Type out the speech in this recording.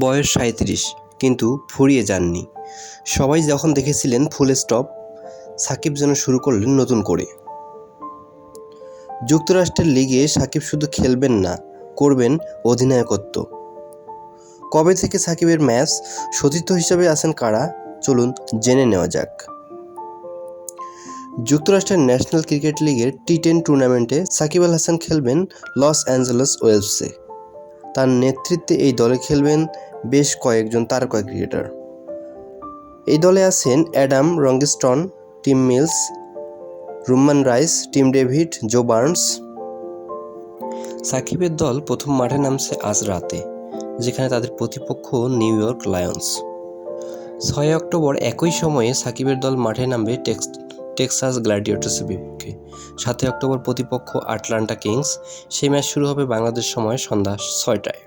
বয়স সাঁইত্রিশ, কিন্তু ফুরিয়ে যাননি। সবাই যখন দেখেছিলেন ফুল স্টপ, সাকিব যেন শুরু করলেন নতুন করে। যুক্তরাষ্ট্রের লিগে সাকিব শুধু খেলবেন না, করবেন অধিনায়কত্ব। কবে থেকে সাকিবের ম্যাচ, সতীর্থ হিসেবে আছেন কারা? চলুন জেনে নেওয়া যাক। যুক্তরাষ্ট্রের ন্যাশনাল ক্রিকেট লিগের টি টেন টুর্নামেন্টে সাকিব আল হাসান খেলবেন লস অ্যাঞ্জেলস ওয়েলসে। তার নেতৃত্বে এই দলে খেলবেন বেশ কয়েকজন তারকা ক্রিকেটার। এই দলে আছেন Adam Rossington Tim Mills Rumman Raees, Tim David, Joe Burns. সাকিবের দল প্রথম মাঠে নামছে আজ রাতে, যেখানে তাদের প্রতিপক্ষ নিউ ইয়র্ক লায়ন্স। ছয় অক্টোবর একই সময়ে সাকিবের দল মাঠে নামবে টেক্স টেক্সাস গ্ল্যাডিয়েটর্সের বিপক্ষে। সাতই অক্টোবর প্রতিপক্ষ আটলান্টা কিংস। সেই ম্যাচ শুরু হবে বাংলাদেশ সময় সন্ধ্যা ছয়টায়।